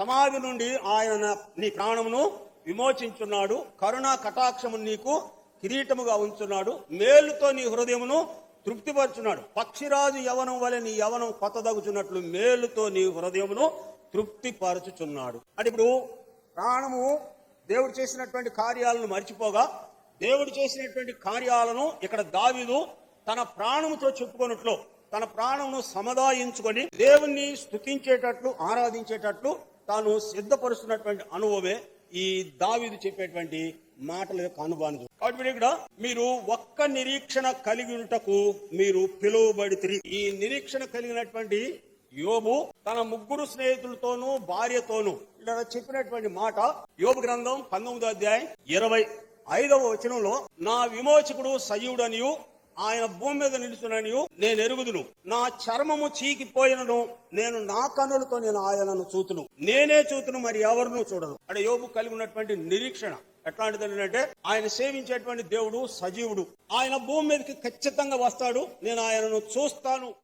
సమాధి నుండి ఆయన నీ ప్రాణమును విమోచించున్నాడు. కరుణా కటాక్షము నీకు కిరీటముగా ఉంచున్నాడు. మేలుతో నీ హృదయమును తృప్తిపరుచున్నాడు. పక్షిరాజు యవనం వలె నీ యవనం కొత్తదగుచున్నట్లు మేలుతో నీ హృదయమును తృప్తిపరచుచున్నాడు. అంటే ఇప్పుడు ప్రాణము దేవుడు చేసినటువంటి కార్యాలను మర్చిపోగా దేవుడు చేసినటువంటి కార్యాలను ఇక్కడ దావిదు తన ప్రాణముతో చెప్పుకున్నట్లు తన ప్రాణమును సముదాయించుకొని దేవుణ్ణి స్తుతించేటట్లు ఆరాధించేటట్లు తాను సిద్ధపరుస్తున్నటువంటి అనుభవమే ఈ దావీదు చెప్పేటువంటి మాటల యొక్క అనుభవాన్ని కాబట్టి మీరు ఇక్కడ మీరు ఒక్క నిరీక్షణ కలిగి ఉంటకు మీరు పిలువబడి ఈ నిరీక్షణ కలిగినటువంటి యోబు తన ముగ్గురు స్నేహితులతోనూ భార్యతోనూ ఇలా చెప్పినటువంటి మాట యోబు గ్రంథం పంతొమ్మిదో అధ్యాయం ఇరవై ఐదవ వచనంలో నా విమోచకుడు సజీవుడనియు ఆయన భూమి మీద నిలుచునని నేను ఎరుగుదును. నా చర్మము చీకిపోయినను నేను నా కన్నులతో నేను ఆయనను చూతును. నేనే చూతును మరి ఎవరినూ చూడను అంటే యోబు కలిగి ఉన్నటువంటి నిరీక్షణ ఎట్లాంటిది అంటే ఆయన సేవించేటువంటి దేవుడు సజీవుడు. ఆయన భూమి మీదకి ఖచ్చితంగా వస్తాడు నేను ఆయనను చూస్తాను.